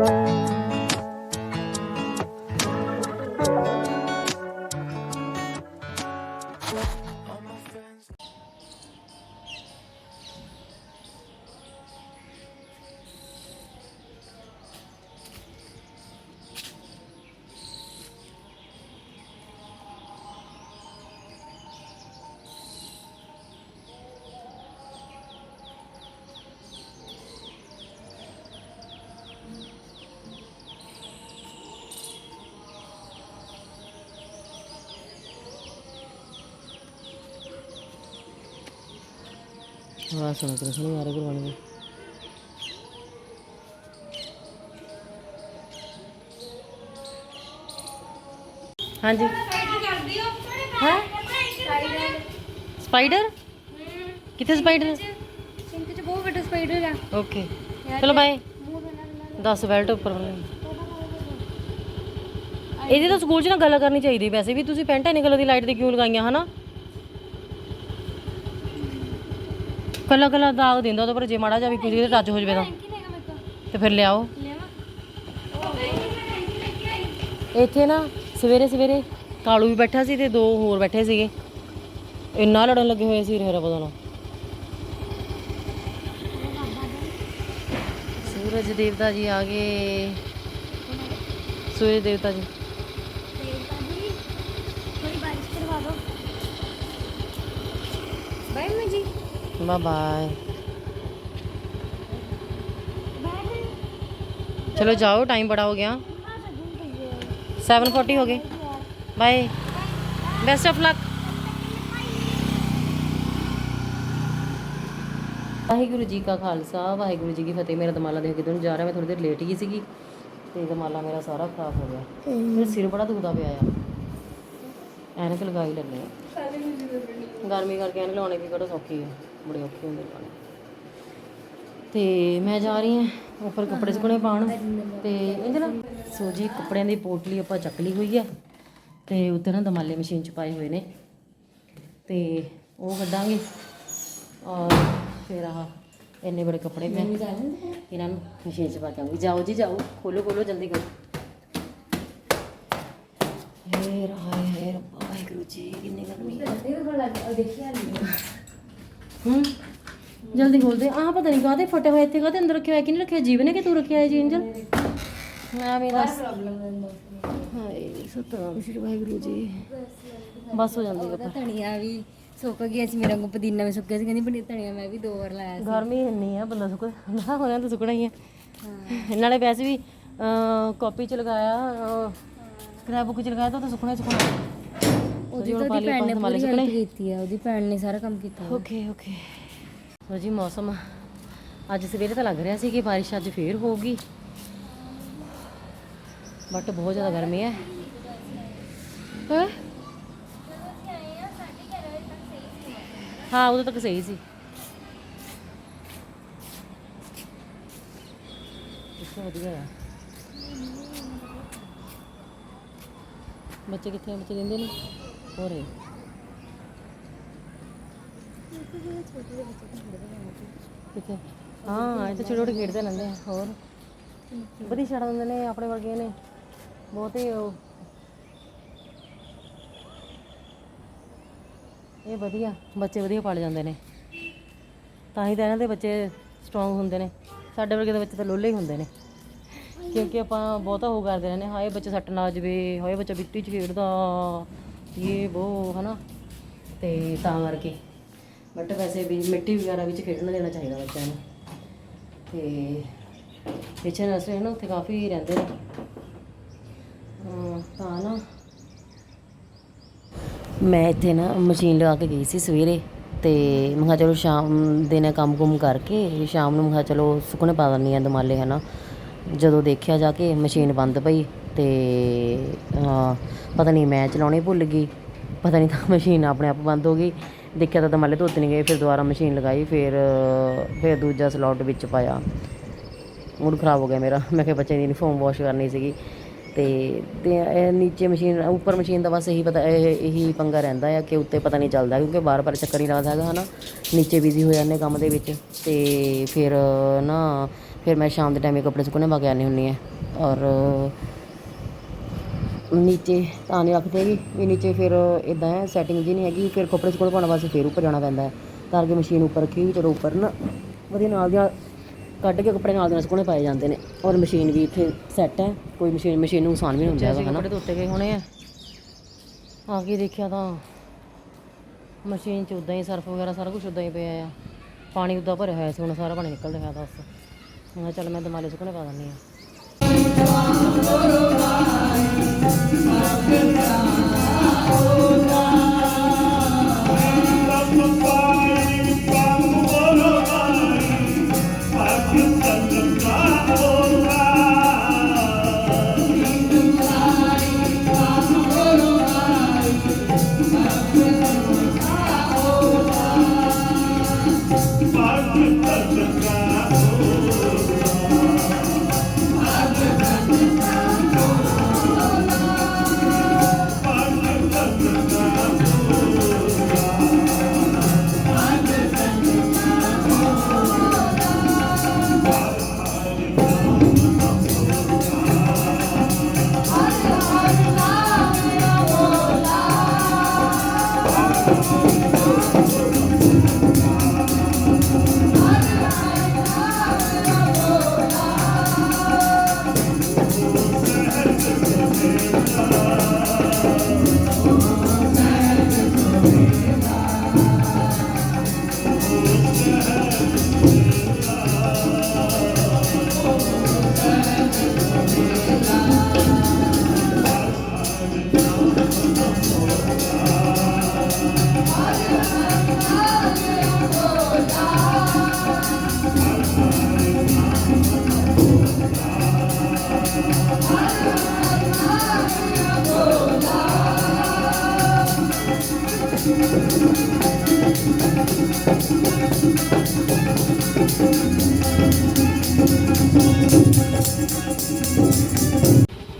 ਹਾਂ ਸੁਣ ਕੇ ਸੁਣੀ ਯਾਰ ਹਾਂਜੀ। ਹੈ? ਸਪਾਈਡਰ? ਕਿੱਥੇ ਸਪਾਈਡਰ? ਸਿੰਕ ਚ ਬਹੁਤ ਵੱਡਾ ਸਪਾਈਡਰ ਆ ਓਕੇ। ਚਲੋ ਬਾਏ। 10 ਬੈਲਟ ਉੱਪਰ ਵਾਲੇ ਇਹਦੀ ਤਾਂ ਸਕੂਲ 'ਚ ਨਾ ਗੱਲ ਕਰਨੀ ਚਾਹੀਦੀ ਵੈਸੇ ਵੀ। ਤੁਸੀਂ ਪੈਂਟਾਂ ਨਹੀਂ ਕਲਰ ਦੀ ਲਾਈਟ ਦੀ ਕਿਉਂ ਲਗਾਈਆਂ, ਹਨਾ? ਕੱਲਾ ਕੱਲਾ ਦਾਗ ਦਿੰਦਾ ਉਹਦੇ ਪਰ ਜੇ ਮਾੜਾ ਜਿਹਾ ਵੀ ਕੁਝ ਇਹਦੇ ਟੱਚ ਹੋ ਜਵੇ ਤਾਂ। ਤੇ। ਫਿਰ ਲਿਆਓ। ਇੱਥੇ ਨਾ ਸਵੇਰੇ ਸਵੇਰੇ ਕਾਲੂ ਵੀ ਬੈਠਾ ਸੀ ਤੇ ਦੋ ਹੋਰ ਬੈਠੇ ਸੀਗੇ। ਇੰਨਾ ਲੜਨ ਲੱਗੇ ਹੋਏ ਸੀ ਮੇਰਾ ਪਤਾ ਨਾ। ਸੂਰਜ ਦੇਵਤਾ ਜੀ ਆ ਗਏ। ਸੂਰਜ ਦੇਵਤਾ ਜੀ ਥੋੜੀ ਬਾਰਿਸ਼ ਕਰਵਾ ਦੋ ਬਾਈ ਮੈਂ ਜੀ ਬਾਏ ਬਾਏ ਬਾਈ ਚਲੋ ਜਾਓ ਟਾਈਮ ਬੜਾ 7:40 ਹੋ ਗਏ bye best of luck Waheguru ji ਕਾ ਖਾਲਸਾ ਵਾਹਿਗੁਰੂ ਜੀ ਕੀ ਫਤਿਹ ਮੇਰਾ ਦਮਾਲਾ ਦੇਖ ਕੇ ਕਿਦੋਂ ਜਾ ਰਿਹਾ ਮੈਂ ਥੋੜੀ ਦੇਰ ਲੇਟ ਹੀ ਸੀਗੀ ਤੇ ਦਮਾਲਾ ਮੇਰਾ ਸਾਰਾ ਖਰਾਬ ਹੋ ਗਿਆ ਮੇਰਾ ਸਿਰ ਬੜਾ ਦੁਖਦਾ ਪਿਆ ਆ ਐਨਕ ਲਗਾਈ ਲੈਣੇ ਆ ਗਰਮੀ ਕਰਕੇ ਐਨਕ ਲਾਉਣੇ ਵੀ ਬੜਾ ਸੌਖੀ ਹੈ ਬੜੇ ਔਖੇ ਹੁੰਦੇ ਲਾਉਣੇ ਤੇ ਮੈਂ ਜਾ ਰਹੀ ਹਾਂ ਉੱਪਰ ਕੱਪੜੇ ਸੁੱਕਣੇ ਪਾਉਣ। ਤੇ ਇੰਜਲ ਸੋ ਜੀ ਕੱਪੜਿਆਂ ਦੀ ਪੋਟਲੀ ਆਪਾਂ ਚੱਕ ਲਈ ਹੋਈ ਹੈ ਤੇ ਉੱਤੇ ਨਾ ਦਮਾਲੇ ਮਸ਼ੀਨ ਚ ਪਾਏ ਹੋਏ ਨੇ। ਤੇ ਉਹ ਕੱਢਾਂਗੇ। ਔਰ ਫਿਰ ਆਹ ਇੰਨੇ ਬੜੇ ਕੱਪੜੇ ਮੈਂ ਇਹਨਾਂ ਨੂੰ ਮਸ਼ੀਨ ਚ ਪਾ ਕੇ ਆਉਂਗੀ। ਜਾਓ ਜੀ ਜਾਓ। ਖੋਲੋ ਖੋਲੋ ਜਲਦੀ ਕਰੋ। ਹੇ ਰਾਏ ਹੇ ਰੱਬਾ ਵਾਹਿਗੁਰੂ ਜੀ ਕਿੰਨੀ ਗਰਮੀ ਹੈ ਹੂੰ। ਜਲਦੀ ਖੋਲ ਦੇ ਆਹ ਪਤਾ ਨਹੀਂ ਕਾਹਦੇ ਫਟੇ ਹੋਏ ਇੱਥੇ ਕਾਹਦੇ ਅੰਦਰ ਰੱਖਿਆ ਹੋਇਆ ਕਿਹਨੇ ਰੱਖਿਆ ਜੀਵ ਨੇ ਕਿ ਤੂੰ ਰੱਖਿਆ ਹੈ ਜੀ ਮੈਂ ਵੀ ਦੱਸ। ਹਾਏ ਸਤਨਾਮ ਸ਼੍ਰੀ ਵਾਹਿਗੁਰੂ ਜੀ। ਬਸ ਹੋ ਜਾਂਦੀ ਗੱਪਾ ਧਨੀਆ ਵੀ ਸੁੱਕ ਗਿਆ ਸੀ ਮੇਰਾ ਕੋ ਪੁਦੀਨਾ ਵੀ ਸੁੱਕਿਆ ਸੀ ਕਹਿੰਦੀ ਬਣੀ ਧਨੀਆ ਮੈਂ ਵੀ ਦੋ ਵਾਰ ਲਾਇਆ ਸੀ। ਗਰਮੀ ਇੰਨੀ ਆ ਬੰਦਾ ਸੁੱਕ ਨਾ ਹੋਣਾ ਤਾਂ ਸੁੱਕਣਾ ਹੀ ਆ। ਨਾਲੇ ਵੈਸੇ ਵੀ ਕਾਪੀ ਚ ਲਗਾਇਆ ਕਿਤਾਬ ਬੁੱਕ ਚ ਲਗਾਇਆ ਤਾਂ ਸੁੱਕਣਾ ਸੁੱਕਣਾ। ਉਹਦੀ ਤਾਂ ਉਹਦੀ ਭੈਣ ਨੇ ਪੂਰੀ ਹੈਲਪ ਕੀਤੀ ਆ ਉਹਦੀ ਭੈਣ ਨੇ ਸਾਰਾ ਕੰਮ ਕੀਤਾ ਓਕੇ ਓਕੇ। ਲੋ ਜੀ ਮੌਸਮ। ਅੱਜ ਸਵੇਰੇ ਤਾਂ ਲੱਗ ਰਿਹਾ ਸੀ ਕਿ ਬਾਰਿਸ਼ ਅੱਜ ਫੇਰ ਹੋਊਗੀ। ਬਟ ਬਹੁਤ ਜ਼ਿਆਦਾ ਗਰਮੀ ਹੈ। ਹੈਂ? ਹਾਂ ਉਦੋਂ ਤੱਕ ਸਹੀ ਸੀ। ਇਸ ਤੋਂ ਵਧੀਆ ਆ ਬੱਚੇ ਕਿੱਥੇ ਬੱਚੇ ਰਹਿੰਦੇ ਨੇ ਹੋ ਕਿੱਥੇ? ਹਾਂ, ਇਹ ਤਾਂ ਛੋਟੇ ਛੋਟੇ ਖੇਡਦੇ ਰਹਿੰਦੇ ਆ, ਹੋਰ? ਵਧੀਆ ਛੱਡ ਦਿੰਦੇ ਨੇ ਆਪਣੇ ਵਰਗੇ ਨੇ। ਬਹੁਤ ਉਹ। ਇਹ ਵਧੀਆ, ਬੱਚੇ ਵਧੀਆ ਪਾਲੇ ਜਾਂਦੇ ਨੇ। ਤਾਂ ਹੀ ਤਾਂ ਇਹਨਾਂ ਦੇ ਬੱਚੇ ਸਟਰੋਂਗ ਹੁੰਦੇ ਨੇ। ਸਾਡੇ ਵਰਗੇ ਦੇ ਬੱਚੇ ਤਾਂ ਲੋਲੇ ਹੀ ਹੁੰਦੇ ਨੇ। ਕਿਉਂਕਿ ਆਪਾਂ ਬਹੁਤਾ ਉਹ ਕਰਦੇ ਰਹਿੰਦੇ ਹਾਏ ਬੱਚੇ ਸੱਟ ਨਾ ਜਾਵੇ ਹਾਏ ਬੱਚਾ ਮਿੱਟੀ 'ਚ ਖੇਡਦਾ। ਇਹ ਉਹ ਹਨਾ? ਤੇ ਤਾਂ ਕਰਕੇ। ਬਟ ਵੈਸੇ ਵੀ ਮਿੱਟੀ ਵਗੈਰਾ ਵਿੱਚ ਖੇਡਣ ਦੇਣਾ ਚਾਹੀਦਾ ਬੱਚਿਆਂ ਨੂੰ। ਤੇ ਪਿੱਛੇ ਨਰਸਰੀ ਨਾ ਉੱਥੇ ਕਾਫੀ ਰਹਿੰਦੇ ਨੇ। ਤਾਂ ਨਾ ਮੈਂ ਇੱਥੇ ਨਾ ਮਸ਼ੀਨ ਲਗਾ ਕੇ ਗਈ ਸੀ ਸਵੇਰੇ ਤੇ ਮੈਂ ਕਿਹਾ ਚਲੋ ਸ਼ਾਮ ਦੇ ਕੰਮ ਕੁਮ ਕਰਕੇ ਸ਼ਾਮ ਨੂੰ ਮੈਂ ਕਿਹਾ ਚਲੋ ਸੁੱਕਣੇ ਪਾ ਦਿੰਦੀ ਆ ਦਮਾਲੇ, ਹਨਾ। ਜਦੋਂ ਦੇਖਿਆ ਜਾ ਕੇ ਮਸ਼ੀਨ ਬੰਦ ਪਈ। ਤੇ ਪਤਾ ਨਹੀਂ ਮੈਂ ਚਲਾਉਣੀ ਭੁੱਲ ਗਈ। ਪਤਾ ਨਹੀਂ ਤਾਂ ਮਸ਼ੀਨ ਆਪਣੇ ਆਪ ਬੰਦ ਹੋ ਗਈ। ਦੇਖਿਆ ਤਾਂ ਦਮਾਲੇ ਧੋਤੇ ਨਹੀਂ ਗਏ, ਫਿਰ ਦੁਬਾਰਾ ਮਸ਼ੀਨ ਲਗਾਈ, ਫਿਰ ਫਿਰ ਦੂਜਾ ਸਲੌਟ ਵਿੱਚ ਪਾਇਆ। ਮੂਡ ਖਰਾਬ ਹੋ ਗਿਆ ਮੇਰਾ। ਮੈਂ ਕਿਹਾ ਬੱਚੇ ਦੀ ਯੂਨੀਫਾਰਮ ਵਾਸ਼ ਕਰਨੀ ਸੀਗੀ। ਤੇ ਤੇ ਇਹ ਨੀਚੇ ਮਸ਼ੀਨ, ਉੱਪਰ ਮਸ਼ੀਨ ਦਾ ਬਸ ਇਹੀ ਪਤਾ, ਇਹ, ਇਹੀ ਪੰਗਾ ਰਹਿੰਦਾ ਆ ਕਿ ਉੱਤੇ ਪਤਾ ਨਹੀਂ ਚੱਲਦਾ, ਕਿਉਂਕਿ ਬਾਰ-ਬਾਰ ਚੱਕਰ ਨਹੀਂ ਲੱਗਦਾ ਹੈਗਾ ਹਨਾ। ਨੀਚੇ ਬਿਜ਼ੀ ਹੋ ਜਾਂਦੇ ਕੰਮ ਦੇ ਵਿੱਚ। ਤੇ ਫਿਰ ਨਾ, ਫਿਰ ਮੈਂ ਸ਼ਾਮ ਦੇ ਟਾਈਮ ਇਹ ਕੱਪੜੇ ਸੁੱਕਣੇ ਪਾ ਕੇ ਆਉਂਦੀ ਹੁੰਦੀ ਹਾਂ ਔਰ ਨੀਚੇ ਤਾਂ ਨਹੀਂ ਰੱਖਦੇ ਹੈਗੇ ਵੀ ਨੀਚੇ ਫਿਰ ਇਦਾਂ ਹੈ ਸੈਟਿੰਗ ਜੀ ਨਹੀਂ ਹੈਗੀ। ਫਿਰ ਕੱਪੜੇ ਸੁੱਕਣੇ ਪਾਉਣ ਵਾਸਤੇ ਫਿਰ ਉੱਪਰ ਜਾਣਾ ਪੈਂਦਾ ਹੈ। ਤਾਂ ਕਿ ਮਸ਼ੀਨ ਉੱਪਰ ਰੱਖੀ ਹੋਈ ਚਲੋ ਉੱਪਰ ਨਾ ਵਧੀਆ ਨਾਲ ਦੀਆਂ ਕੱਢ ਕੇ ਕੱਪੜੇ ਨਾਲ ਦੇ ਨਾਲ ਸੁੱਕਣੇ ਪਾਏ ਜਾਂਦੇ ਨੇ। ਔਰ ਮਸ਼ੀਨ ਵੀ ਇੱਥੇ ਸੈੱਟ ਹੈ। ਕੋਈ ਮਸ਼ੀਨ ਮਸ਼ੀਨ ਨੂੰ ਨੁਕਸਾਨ ਵੀ ਨਹੀਂ ਹੁੰਦਾ ਹੈਗਾ ਹਨਾ। ਕੱਪੜੇ ਧੋਤੇ ਗਏ ਹੋਣੇ ਆ। ਆ ਕੇ ਦੇਖਿਆ ਤਾਂ? ਮਸ਼ੀਨ 'ਚ ਉਦਾਂ ਹੀ ਸਰਫ ਵਗੈਰਾ ਸਾਰਾ ਕੁਝ ਉਦਾਂ ਹੀ ਪਿਆ ਆ। ਪਾਣੀ ਉਦਾਂ ਭਰਿਆ ਹੋਇਆ ਸੀ ਹੁਣ ਸਾਰਾ ਪਾਣੀ ਨਿਕਲ ਰਿਹਾ ਦੱਸ। ਕਿਹਾ ਚੱਲ ਮੈਂ ਦਮਾਲੇ ਸੁੱਕਣੇ ਪਾ ਦਿੰਦੀ ਆ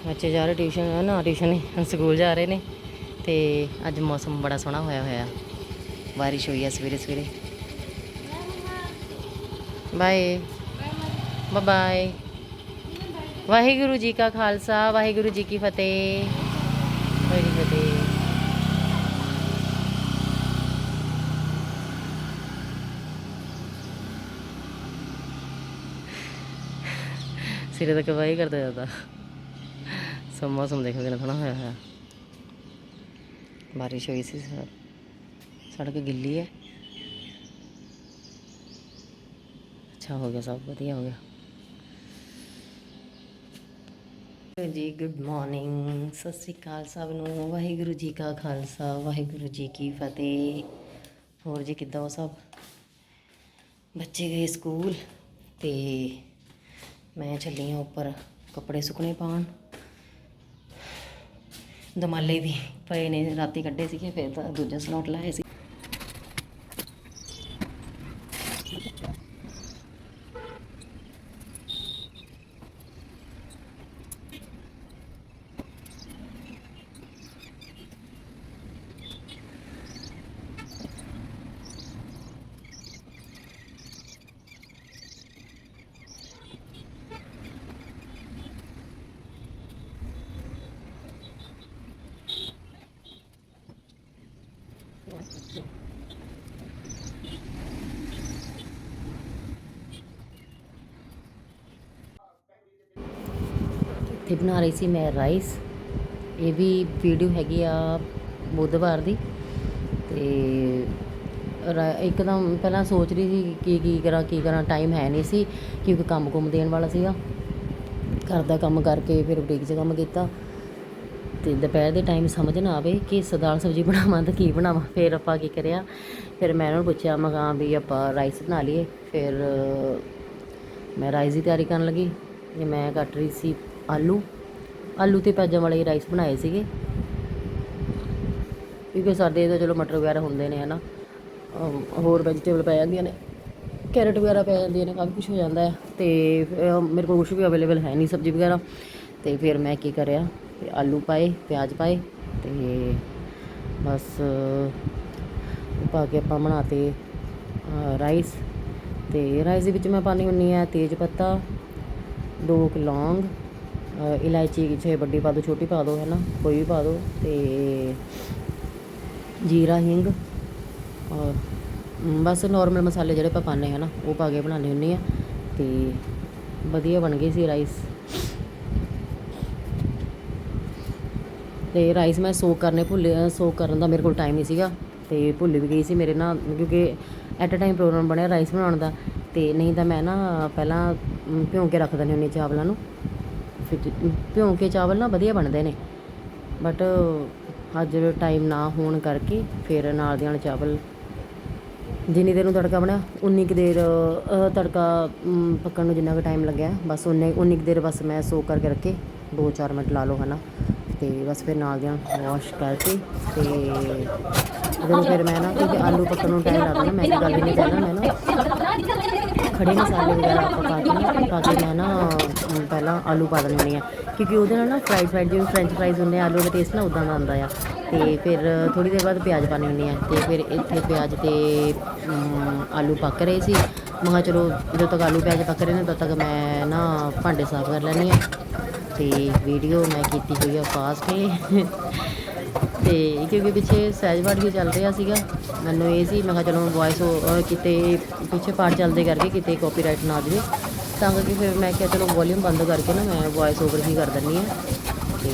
ਬੱਚੇ ਜਾ ਰਹੇ ਟਿਊਸ਼ਨ ਨਾ ਟਿਊਸ਼ਨ ਸਕੂਲ ਜਾ ਰਹੇ ਨੇ ਤੇ ਅੱਜ ਮੌਸਮ ਬੜਾ ਸੋਹਣਾ ਹੋਇਆ ਹੋਇਆ। ਬਾਰਿਸ਼ ਹੋਈ ਆ ਸਵੇਰੇ ਸਵੇਰੇ। Bye bye bye Waheguru ji ਕਾ ਖਾਲਸਾ, ਵਾਹਿਗੁਰੂ ਜੀ ਕੀ ਫਤਿਹ। ਵਾਹਿਗੁਰੂ ਫਤਿਹ। ਸਿਰੇ ਤੱਕ ਵਾਹੀ ਕਰਦਾ ਜਾਂਦਾ। ਸੋ ਮੌਸਮ ਦੇਖੋ ਕਿੰਨਾ ਸੋਹਣਾ ਹੋਇਆ ਹੋਇਆ। ਬਾਰਿਸ਼ ਹੋਈ ਸੀ ਸੜਕ ਗਿੱਲੀ ਹੈ। ਅੱਛਾ, ਹੋ ਗਿਆ ਸਭ ਵਧੀਆ, ਹੋ ਗਿਆ। ਜੀ ਗੁੱਡ ਮਾਰਨਿੰਗ ਸਤਿ ਸ੍ਰੀ ਅਕਾਲ ਸਭ ਨੂੰ। ਵਾਹਿਗੁਰੂ ਜੀ ਕਾ ਖਾਲਸਾ, ਵਾਹਿਗੁਰੂ ਜੀ ਕੀ ਫਤਿਹ। ਹੋਰ ਜੀ ਕਿੱਦਾਂ ਹੋ ਸਭ? ਬੱਚੇ ਗਏ ਸਕੂਲ ਤੇ ਮੈਂ ਚੱਲੀ ਹਾਂ ਉੱਪਰ ਕੱਪੜੇ ਸੁੱਕਣੇ ਪਾਉਣ। ਦਮਾਲੇ ਵੀ ਪਏ ਨੇ, ਰਾਤੀ ਕੱਢੇ ਸੀਗੇ, ਫਿਰ ਤਾਂ ਦੂਜਾ ਸਲੋਟ ਲਾਇਆ ਸੀ। ਤੇ ਬਣਾ ਰਹੀ ਸੀ ਮੈਂ ਰਾਈਸ ਇਹ ਵੀ ਵੀਡੀਓ ਹੈਗੀ ਆ ਬੁੱਧਵਾਰ ਦੀ। ਤੇ ਇੱਕਦਮ ਪਹਿਲਾਂ ਸੋਚ ਰਹੀ ਸੀ ਕੀ ਕੀ ਕਰਾਂ ਕੀ ਕਰਾਂ ਟਾਈਮ ਹੈ ਨਹੀਂ ਸੀ, ਕਿਉਂਕਿ ਕੰਮ ਕੁਮ ਦੇਣ ਵਾਲਾ ਸੀਗਾ। ਘਰ ਦਾ ਕੰਮ ਕਰਕੇ ਫਿਰ ਬੁਟੀਕ 'ਚ ਕੰਮ ਕੀਤਾ। ਤੇ ਦੁਪਹਿਰ ਦੇ ਟਾਈਮ ਸਮਝ ਨਾ ਆਵੇ ਕਿ ਸ- ਦਾਲ ਸਬਜ਼ੀ ਬਣਾਵਾਂ ਤਾਂ ਕੀ ਬਣਾਵਾਂ, ਫਿਰ ਆਪਾਂ ਕੀ ਕਰਿਆ? ਫਿਰ ਮੈਂ ਉਹਨਾਂ ਨੂੰ ਪੁੱਛਿਆ, ਮੈਂ ਕਿਹਾ ਵੀ ਆਪਾਂ ਰਾਈਸ ਬਣਾ ਲਈਏ। ਫਿਰ ਮੈਂ ਰਾਈਸ ਦੀ ਤਿਆਰੀ ਕਰਨ ਲੱਗੀ। ਤੇ ਮੈਂ ਕੱਟ ਰਹੀ ਸੀ ਆਲੂ। ਆਲੂ ਤੇ ਪਿਆਜ਼ਾਂ ਵਾਲੇ ਰਾਈਸ ਬਣਾਏ ਸੀਗੇ। ਕਿਉਂਕਿ ਸਾਡੇ ਤਾਂ ਚਲੋ ਮਟਰ ਵਗੈਰਾ ਹੁੰਦੇ ਨੇ, ਹਨਾ। ਅਮ ਹੋਰ ਵੈਜੀਟੇਬਲ ਪੈ ਜਾਂਦੀਆਂ ਨੇ। ਕੈਰਟ ਵਗੈਰਾ ਪੈ ਜਾਂਦੀਆਂ ਨੇ, ਕਾਫੀ ਕੁਝ ਹੋ ਜਾਂਦਾ ਹੈ। ਤੇ ਮੇਰੇ ਕੋਲ ਕੁਝ ਵੀ ਅਵੇਲੇਬਲ ਹੈ ਨਹੀਂ ਸਬਜ਼ੀ ਵਗੈਰਾ। ਤੇ ਫਿਰ ਮੈਂ ਕੀ ਕਰਿਆ, ਤੇ ਆਲੂ ਪਾਏ, ਪਿਆਜ਼ ਪਾਏ, ਤੇ ਬਸ ਪਾ ਕੇ ਆਪਾਂ ਬਣਾਤੇ ਰਾਈਸ ਤੇ ਰਾਈਸ ਦੇ ਵਿੱਚ ਮੈਂ ਪਾਣੀ ਹੁੰਨੀ ਆ ਤੇਜ ਪੱਤਾ, ਦੋ ਕੁ ਲੌਂਗ ਇਲਾਇਚੀ ਚਾਹੇ ਵੱਡੀ ਪਾ ਦਿਓ ਛੋਟੀ ਪਾ ਦਿਓ ਹੈ ਨਾ ਕੋਈ ਵੀ ਪਾ ਦਿਓ ਤੇ ਜੀਰਾ, ਹਿੰਗ ਔਰ ਬਸ ਨਾਰਮਲ ਮਸਾਲੇ ਜਿਹੜੇ ਆਪਾਂ ਪਾਉਂਦੇ ਹੈ ਨਾ ਉਹ ਪਾ ਕੇ ਬਣਾਉਂਦੀ ਹੁੰਨੀ ਆ ਤੇ ਵਧੀਆ ਬਣ ਗਈ ਸੀ ਰਾਈਸ ਤੇ ਰਾਈਸ ਮੈਂ ਸੋਕ ਕਰਨੇ ਭੁੱਲੇ ਸੋਕ ਕਰਨ ਦਾ ਮੇਰੇ ਕੋਲ ਟਾਈਮ ਨਹੀਂ ਸੀਗਾ ਤੇ ਭੁੱਲ ਵੀ ਗਈ ਸੀ ਮੇਰੇ ਨਾਲ, ਕਿਉਂਕਿ ਐਟ ਅ ਟਾਈਮ ਪ੍ਰੋਗਰਾਮ ਬਣਿਆ ਰਾਈਸ ਬਣਾਉਣ ਦਾ ਤੇ ਨਹੀਂ ਤਾਂ ਮੈਂ ਨਾ ਪਹਿਲਾਂ ਭਿਉਂ ਕੇ ਰੱਖ ਦਿੰਦੀ ਹੁੰਦੀ ਚਾਵਲਾਂ ਨੂੰ। ਭਿਉਂ ਕੇ ਚਾਵਲ ਨਾ ਵਧੀਆ ਬਣਦੇ ਨੇ। ਬਟ ਅੱਜ ਟਾਈਮ ਨਾ ਹੋਣ ਕਰਕੇ ਫਿਰ ਨਾਲ ਦੇ ਨਾਲ ਚਾਵਲ ਜਿੰਨੀ ਦੇਰ ਨੂੰ ਤੜਕਾ ਬਣਿਆ, ਉਨੀ ਕੁ ਦੇਰ ਤੜਕਾ ਪੱਕਣ ਨੂੰ ਜਿੰਨਾ ਕੁ ਟਾਈਮ ਲੱਗਿਆ। ਬਸ ਉਨੇ, ਉਨੀ ਕੁ ਦੇਰ ਬਸ ਮੈਂ ਸੋ ਕਰਕੇ ਰੱਖੇ 2-4 ਮਿੰਟ ਲਾ ਲਓ ਹਨਾ। ਤੇ ਬਸ ਫਿਰ ਨਾਲ ਦੀਆਂ ਵਾਸ਼ ਕਰਕੇ ਤੇ ਜਦੋਂ ਫਿਰ ਮੈਂ ਨਾ ਕਿਉਂਕਿ ਆਲੂ ਪੱਕਣ ਨੂੰ ਟਾਈਮ ਲੱਗਦਾ ਨਾ, ਮੈਂ ਇਹ ਗੱਲ ਨਹੀਂ ਕਰਦਾ ਮੈਂ ਨਾ। ਖੜੇ ਮਸਾਲੇ ਵਗੈਰਾ ਆਪਾਂ ਪਾ ਕੇ ਨਾ ਪਾ ਕੇ ਮੈਂ ਨਾ ਪਹਿਲਾਂ ਆਲੂ ਪਾ ਦਿੰਦੀ ਹੁੰਦੀ ਆ ਕਿਉਂਕਿ ਉਹਦੇ ਨਾਲ ਨਾ ਫਰਾਈਡ ਫਰਾਈਡ ਜਿਵੇਂ ਫ੍ਰੈਂਚ ਫਰਾਈਜ਼ ਹੁੰਦੇ ਆ, ਆਲੂ ਦਾ ਟੇਸਟ ਨਾ ਉਦਾਂ ਦਾ ਆਉਂਦਾ ਆ। ਤੇ ਫਿਰ ਥੋੜੀ ਦੇਰ ਬਾਅਦ ਪਿਆਜ਼ ਪਾਣੀ ਹੁੰਦੀ ਆ ਤੇ ਫਿਰ ਇੱਥੇ ਪਿਆਜ਼ ਤੇ ਆਲੂ ਪੱਕ ਰਹੇ ਸੀ। ਮੈਂ ਚਲੋ, ਜਦੋਂ ਤੱਕ ਆਲੂ ਪਿਆਜ਼ ਪੱਕ ਰਹੇ ਨੇ ਤਦ ਤੱਕ ਮੈਂ ਨਾ ਭਾਂਡੇ ਸਾਫ਼ ਕਰ ਲੈਂਦੀ ਆ ਤੇ ਵੀਡੀਓ ਮੈਂ ਕੀਤੀ ਹੋਈ ਆ ਫਾਸਟ ਹੀ ਤੇ ਕਿਉਂਕਿ ਪਿੱਛੇ ਸਹਿਜਵਾੜ ਵੀ ਚੱਲ ਰਿਹਾ ਸੀਗਾ। ਮੈਨੂੰ ਇਹ ਸੀ, ਮੈਂ ਕਿਹਾ ਚਲੋ ਵੌਇਸ ਕਿਤੇ ਪਿੱਛੇ ਪਾਠ ਚੱਲਦੇ ਕਰਕੇ ਕਿਤੇ ਕਾਪੀਰਾਈਟ ਨਾ ਆ ਜਾਵੇ ਤਾਂ ਕਰਕੇ ਫਿਰ ਮੈਂ ਕਿਹਾ ਚਲੋ ਵੋਲਿਊਮ ਬੰਦ ਕਰਕੇ ਨਾ ਮੈਂ ਵੌਇਸ ਓਵਰ ਹੀ ਕਰ ਦਿੰਦੀ ਆ ਤੇ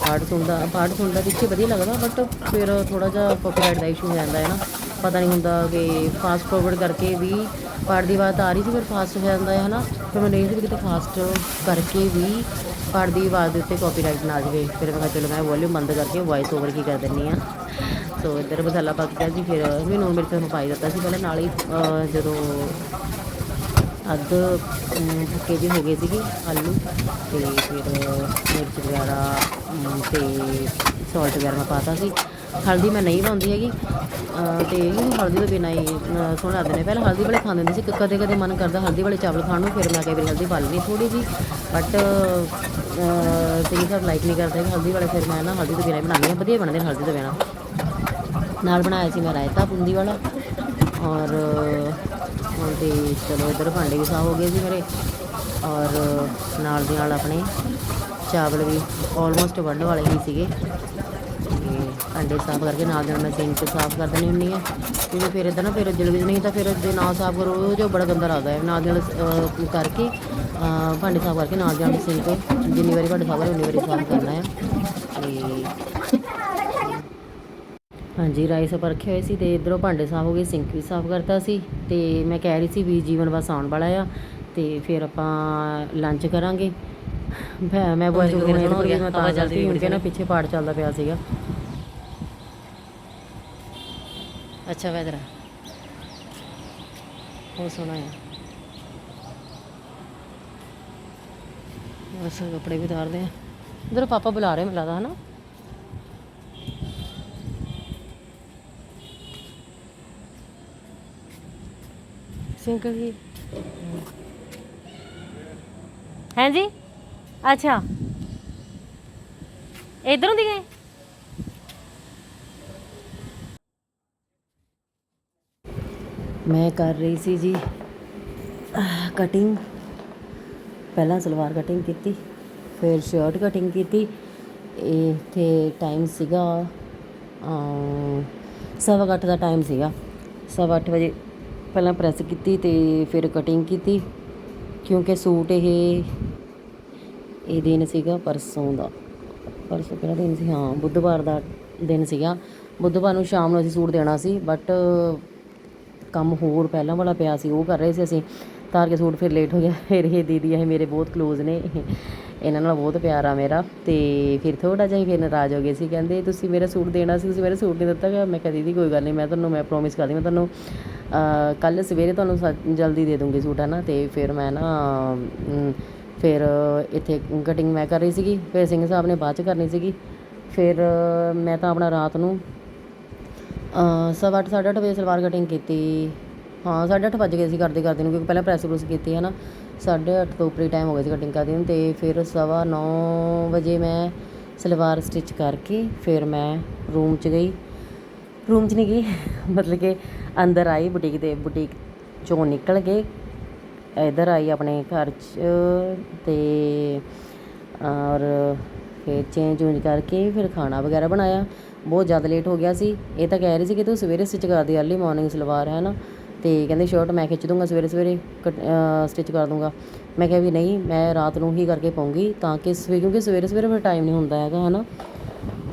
ਪਾਠ ਸੁਣਦਾ ਪਾਠ ਸੁਣਦਾ ਪਿੱਛੇ ਵਧੀਆ ਲੱਗਦਾ ਬਟ ਫਿਰ ਥੋੜਾ ਜਿਹਾ ਕਾਪੀਰਾਈਟ ਦਾ ਇਸ਼ੂ ਹੋ ਜਾਂਦਾ ਹੈ ਨਾ। ਪਤਾ ਨਹੀਂ ਹੁੰਦਾ ਕਿ ਫਾਸਟ ਫੋਰਵਰਡ ਕਰਕੇ ਵੀ ਪਾਠ ਦੀ ਆਵਾਜ਼ ਆ ਰਹੀ ਸੀ ਫਿਰ ਫਾਸਟ ਹੋ ਜਾਂਦਾ ਹੈ ਹਨਾ? ਫਿਰ ਮੈਨੂੰ ਇਹ ਸੀ ਕਿਤੇ ਫਾਸਟ ਕਰਕੇ ਵੀ ਪਾਠ ਦੀ ਆਵਾਜ਼ ਦੇ ਉੱਤੇ ਕਾਪੀਰਾਈਟ ਨਾ ਆ ਜਾਵੇ। ਫਿਰ ਮੈਂ ਕਿਹਾ ਚਲੋ ਮੈਂ ਵੋਲਿਊਮ ਬੰਦ ਕਰਕੇ ਵੌਇਸ ਓਵਰ ਕੀ ਕਰ ਦਿੰਨੀ ਆ ਸੋ ਇੱਧਰ ਮਸਾਲਾ ਪੱਕ ਗਿਆ ਸੀ ਫਿਰ ਵੀ ਨੂਨ ਮਿਰਚ ਨੂੰ ਪਾਈ ਦਿੱਤਾ ਸੀ। ਪਹਿਲਾਂ ਨਾਲ ਹੀ ਜਦੋਂ ਅੱਧ ਅਮ, ਪੱਕੇ ਜਿਹੇ ਹੋ ਗਏ ਸੀਗੇ ਆਲੂ ਤੇ ਫਿਰ ਮਿਰਚ ਵਗੈਰਾ ਅਮ, ਤੇ ਸਾਲਟ ਵਗੈਰਾ ਮੈਂ ਪਾਤਾ ਸੀ। ਹਲਦੀ ਮੈਂ ਨਹੀਂ ਪਾਉਂਦੀ ਹੈਗੀ। ਅਹ, ਤੇ ਇਹਨੂੰ ਹਲਦੀ ਤੋਂ ਬਿਨਾਂ ਹੀ ਸੋਹਣਾ ਲੱਗਦੇ ਨੇ। ਪਹਿਲਾਂ ਹਲਦੀ ਵਾਲੇ ਖਾਂਦੇ ਹੁੰਦੇ ਸੀ ਕਦੇ ਕਦੇ ਮਨ ਕਰਦਾ ਹਲਦੀ ਵਾਲੇ ਚਾਵਲ ਖਾਣ ਨੂੰ ਫਿਰ ਮੈਂ ਕਈ ਵਾਰੀ ਹਲਦੀ ਪਾ ਲੈਂਦੀ ਥੋੜੀ ਜੀ ਬਟ ਸਿੰਘ ਸਾਹਿਬ ਲਾਈਕ ਨਹੀਂ ਕਰਦੇ ਹਲਦੀ ਵਾਲੇ ਫਿਰ ਮੈਂ ਨਾ ਹਲਦੀ ਤੋਂ ਬਿਨਾਂ ਹੀ ਬਣਾਉਂਦੀ ਹਾਂ। ਵਧੀਆ ਬਣਦੇ ਨੇ ਹਲਦੀ ਤੋਂ ਬਿਨਾਂ। ਨਾਲ ਬਣਾਇਆ ਸੀ ਮੈਂ ਰਾਇਤਾ ਬੂੰਦੀ ਵਾਲਾ। ਔਰ ਹੁਣ ਤੇ ਚਲੋ ਇਧਰ ਭਾਂਡੇ ਵੀ ਸਾਫ਼ ਹੋ ਗਏ ਸੀ ਮੇਰੇ। ਔਰ ਨਾਲ ਦੇ ਨਾਲ ਆਪਣੇ ਚਾਵਲ ਵੀ ਆਲਮੋਸਟ ਵੱਢ ਵਾਲੇ ਹੀ ਸੀਗੇ। ਭਾਂਡੇ ਸਾਫ਼ ਕਰਕੇ ਨਾਲ ਦੇ ਨਾਲ ਮੈਂ ਸਿੰਕ ਸਾਫ਼ ਕਰ ਦਿੰਦੀ ਹੁੰਦੀ ਆ ਕਿਉਂਕਿ ਫਿਰ ਇਦਾਂ ਨਾ ਫਿਰ ਜਲਦੀ ਨਹੀਂ ਤਾਂ ਫਿਰ ਜੇ ਨਾ ਸਾਫ਼ ਕਰੋ ਉਹ ਜੋ ਬੜਾ ਗੰਦਾ ਲੱਗਦਾ ਹੈ। ਨਾਲ ਦੇ ਨਾਲ ਕਰਕੇ ਭਾਂਡੇ ਸਾਫ਼ ਕਰਕੇ ਨਾਲ ਦੇ ਨਾਲ ਸਿੰਕ ਜਿੰਨੀ ਵਾਰੀ ਭਾਂਡੇ ਸਾਫ਼ ਕਰੇ ਉਨੀ ਵਾਰੀ ਸਾਫ਼ ਕਰਨਾ ਆ ਤੇ ਹਾਂਜੀ ਰਾਈਸ ਆਪਾਂ ਰੱਖੇ ਹੋਏ ਸੀ ਤੇ ਇਧਰੋਂ ਭਾਂਡੇ ਸਾਫ਼ ਹੋ ਗਏ ਸਿੰਕ ਵੀ ਸਾਫ਼ ਕਰਤਾ ਸੀ। ਤੇ ਮੈਂ ਕਹਿ ਰਹੀ ਸੀ ਵੀ ਜੀਵਨ ਬਸ ਆਉਣ ਵਾਲਾ ਆ ਤੇ ਫਿਰ ਆਪਾਂ ਲੰਚ ਕਰਾਂਗੇ। ਮੈਂ ਮੈਂ ਬੋਲ ਮੈਂ ਤਾਂ ਹਵਾ ਚੱਲਦੀ ਜਲਦੀ ਹੁਣ ਨਾ ਪਿੱਛੇ ਪਾਠ ਚੱਲਦਾ ਪਿਆ ਸੀਗਾ। ਅੱਛਾ ਵੈਦਰ ਬਹੁਤ ਸੋਹਣਾ ਹੈ ਬਸ ਕੱਪੜੇ ਵੀ ਉਤਾਰਦੇ ਆ। ਇਧਰ ਪਾਪਾ ਬੁਲਾ ਰਹੇ ਮਿਲਦਾ ਹਨਾ। ਸਿੰਕ ਕੀ ਹਾਂਜੀ ਅੱਛਾ। ਇਧਰੋਂ ਦੀ ਗਏ? ਮੈਂ ਕਰ ਰਹੀ ਸੀ ਜੀ ਕਟਿੰਗ ਪਹਿਲਾਂ ਸਲਵਾਰ ਕਟਿੰਗ ਕੀਤੀ, ਫਿਰ ਸ਼ਰਟ ਕਟਿੰਗ ਕੀਤੀ। ਇੱਥੇ ਟਾਈਮ ਸੀਗਾ ਸਵਾ ਕੁ ਅੱਠ ਦਾ ਟਾਈਮ ਸੀਗਾ। ਸਵਾ ਅੱਠ ਵਜੇ ਪਹਿਲਾਂ ਪ੍ਰੈਸ ਕੀਤੀ ਤੇ ਫਿਰ ਕਟਿੰਗ ਕੀਤੀ, ਕਿਉਂਕਿ ਸੂਟ ਇਹ ਇਹ ਦਿਨ ਸੀਗਾ ਪਰਸੋਂ ਦਾ। ਪਰਸੋਂ ਕਿਹੜਾ ਦਿਨ ਸੀ? ਹਾਂ, ਬੁੱਧਵਾਰ ਦਾ ਦਿਨ ਸੀਗਾ। ਬੁੱਧਵਾਰ ਨੂੰ ਸ਼ਾਮ ਨੂੰ ਅਸੀਂ ਸੂਟ ਦੇਣਾ ਸੀ ਬਟ ਕੰਮ ਹੋਰ ਪਹਿਲਾਂ ਵਾਲਾ ਪਿਆ ਸੀ, ਉਹ ਕਰ ਰਹੇ ਸੀ ਅਸੀਂ। ਤਾਰ ਕੇ ਸੂਟ ਫਿਰ ਲੇਟ ਹੋ ਗਿਆ। ਫਿਰ ਇਹ ਦੀਦੀ ਇਹ ਮੇਰੇ ਬਹੁਤ ਕਲੋਜ਼ ਨੇ। ਇਹਨਾਂ ਨਾਲ ਬਹੁਤ ਪਿਆਰ ਆ ਮੇਰਾ। ਤੇ ਫਿਰ ਥੋੜਾ ਜਿਹਾ ਫਿਰ ਨਾਰਾਜ਼ ਹੋ ਗਏ ਸੀ। ਕਹਿੰਦੇ, ਤੁਸੀਂ ਮੇਰਾ ਸੂਟ ਦੇਣਾ ਸੀ, ਤੁਸੀਂ ਮੇਰਾ ਸੂਟ ਨਹੀਂ ਦਿੱਤਾ? ਗਿਆ ਮੈਂ ਕਿਹਾ, ਦੀਦੀ, ਕੋਈ ਗੱਲ ਨਹੀਂ, ਮੈਂ ਤੁਹਾਨੂੰ, ਮੈਂ ਪ੍ਰੋਮਿਸ ਕਰਦੀ, ਮੈਂ ਤੁਹਾਨੂੰ ਕੱਲ ਸਵੇਰੇ ਤੁਹਾਨੂੰ ਸ- ਜਲਦੀ ਦੇ ਦੂੰਗੀ ਸੂਟ ਹੈ ਨਾ ਤੇ ਫਿਰ ਮੈਂ ਨਾ ਫਿਰ ਇੱਥੇ ਕਟਿੰਗ ਮੈਂ ਕਰ ਰਹੀ ਸੀਗੀ। ਫਿਰ ਸਿੰਘ ਸਾਹਿਬ ਨੇ ਬਾਅਦ ਚ ਕਰਨੀ ਸੀਗੀ। ਫਿਰ ਮੈਂ ਤਾਂ ਆਪਣਾ ਰਾਤ ਨੂੰ ਸਵਾ ਅੱਠ, ਸਾਢੇ ਅੱਠ ਵਜੇ ਸਲਵਾਰ ਕਟਿੰਗ ਕੀਤੀ। ਹਾਂ, ਸਾਢੇ ਅੱਠ ਵੱਜ ਗਏ ਸੀ ਕਰਦੇ ਕਰਦੇ ਨੂੰ, ਕਿਉਂਕਿ ਪਹਿਲਾਂ ਪ੍ਰੈਸ ਪ੍ਰੂਸ ਕੀਤੀ ਹੈ ਨਾ ਸਾਢੇ ਅੱਠ ਤੋਂ ਉੱਪਰ ਟਾਈਮ ਹੋ ਗਿਆ ਸੀ ਕਟਿੰਗ ਕਰਦੇ ਨੂੰ ਤੇ ਫਿਰ ਸਵਾ ਨੌ ਵਜੇ ਮੈਂ ਸਲਵਾਰ ਸਟਿਚ ਕਰਕੇ ਫਿਰ ਮੈਂ ਰੂਮ 'ਚ ਗਈ। ਰੂਮ 'ਚ ਨਹੀਂ ਗਈ, ਮਤਲਬ ਕਿ ਅੰਦਰ ਆਈ ਬੁਟੀਕ ਦੇ ਬੁਟੀਕ ਚੋਂ ਨਿਕਲ ਕੇ। ਇੱਧਰ ਆਈ ਆਪਣੇ ਘਰ 'ਚ ਤੇ, ਔਰ ਫਿਰ ਚੇਂਜ ਚੂੰਜ ਕਰਕੇ ਫਿਰ ਖਾਣਾ ਵਗੈਰਾ ਬਣਾਇਆ। ਬਹੁਤ ਜ਼ਿਆਦਾ ਲੇਟ ਹੋ ਗਿਆ ਸੀ। ਇਹ ਤਾਂ ਕਹਿ ਰਹੀ ਸੀ ਕਿ ਤੂੰ ਸਵੇਰੇ ਸਟਿਚ ਕਰ ਦੇ ਅਰਲੀ ਮਾਰਨਿੰਗ ਸਲਵਾਰ ਹੈ ਨਾ ਤੇ ਕਹਿੰਦੇ ਸ਼ਰਟ ਮੈਂ ਖਿੱਚ ਦੂੰਗਾ ਸਵੇਰੇ ਸਵੇਰੇ ਸਟਿਚ ਕਰ ਦੂੰਗਾ। ਮੈਂ ਕਿਹਾ ਵੀ ਨਹੀਂ, ਮੈਂ ਰਾਤ ਨੂੰ ਹੀ ਕਰਕੇ ਪਾਉਂਗੀ ਤਾਂ ਕਿ ਸਵੇ ਕਿਉਂਕਿ ਸਵੇਰੇ ਸਵੇਰੇ ਫਿਰ ਟਾਈਮ ਨਹੀਂ ਹੁੰਦਾ ਹੈਗਾ ਹੈ ਨਾ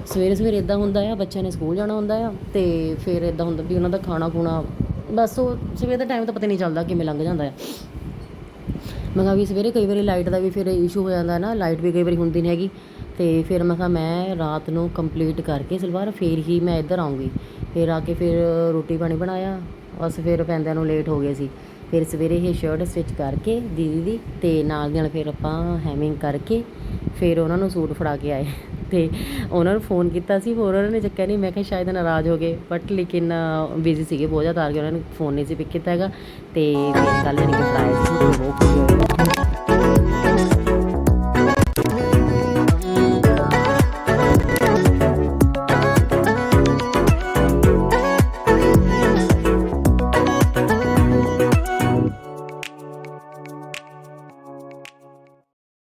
ਸਵੇਰੇ ਸਵੇਰੇ ਇਦਾਂ ਹੁੰਦਾ ਆ, ਬੱਚਿਆਂ ਨੇ ਸਕੂਲ ਜਾਣਾ ਹੁੰਦਾ ਆ ਤੇ ਫਿਰ ਇਦਾਂ ਹੁੰਦਾ ਵੀ ਉਹਨਾਂ ਦਾ ਖਾਣਾ ਖੂਣਾ, ਬਸ ਉਹ ਸਵੇਰ ਦਾ ਟਾਈਮ ਤਾਂ ਪਤਾ ਨਹੀਂ ਚੱਲਦਾ ਕਿਵੇਂ ਲੰਘ ਜਾਂਦਾ ਆ। ਮੈਂ ਕਿਹਾ ਵੀ ਸਵੇਰੇ ਕਈ ਵਾਰੀ ਲਾਈਟ ਦਾ ਵੀ ਫਿਰ ਇਸ਼ੂ ਹੋ ਜਾਂਦਾ ਨਾ ਲਾਈਟ ਵੀ ਕਈ ਵਾਰੀ ਹੁੰਦੀ ਨਹੀਂ ਹੈਗੀ। ਅਤੇ ਫਿਰ ਮੈਂ ਕਿਹਾ ਮੈਂ ਰਾਤ ਨੂੰ ਕੰਪਲੀਟ ਕਰਕੇ ਸਲਵਾਰ ਫਿਰ ਹੀ ਮੈਂ ਇੱਧਰ ਆਉਂਗੀ। ਫਿਰ ਆ ਕੇ ਫਿਰ ਰੋਟੀ ਪਾਣੀ ਬਣਾਇਆ। ਬਸ ਫਿਰ ਪੈਂਦਿਆਂ ਨੂੰ ਲੇਟ ਹੋ ਗਏ ਸੀ। ਫਿਰ ਸਵੇਰੇ ਇਹ ਸ਼ਰਟ ਸਟਿਚ ਕਰਕੇ ਦੀਦੀ ਦੀ ਤੇ ਨਾਲ ਦੀ ਨਾਲ ਫਿਰ ਆਪਾਂ ਹੈਮਿੰਗ ਕਰਕੇ ਫਿਰ ਉਹਨਾਂ ਨੂੰ ਸੂਟ ਫੜਾ ਕੇ ਆਏ। ਤੇ ਉਹਨਾਂ ਨੂੰ ਫੋਨ ਕੀਤਾ ਸੀ, ਹੋਰ ਉਹਨਾਂ ਨੇ ਚੱਕਿਆ ਨਹੀਂ ਮੈਂ ਕਿਹਾ ਸ਼ਾਇਦ ਨਾਰਾਜ਼ ਹੋ ਗਏ। ਬਟ ਲੇਕਿਨ ਬਿਜ਼ੀ ਸੀਗੇ ਬਹੁਤ ਜ਼ਿਆਦਾ ਆ ਕੇ ਉਹਨਾਂ ਨੇ ਫੋਨ ਨਹੀਂ ਸੀ ਪਿਕ ਕੀਤਾ ਹੈਗਾ। ਤੇ ਫਿਰ ਕੱਲ੍ਹ ਜਾਣੀ ਕਿ ਫੜਾਏ ਸੀ ਤੇ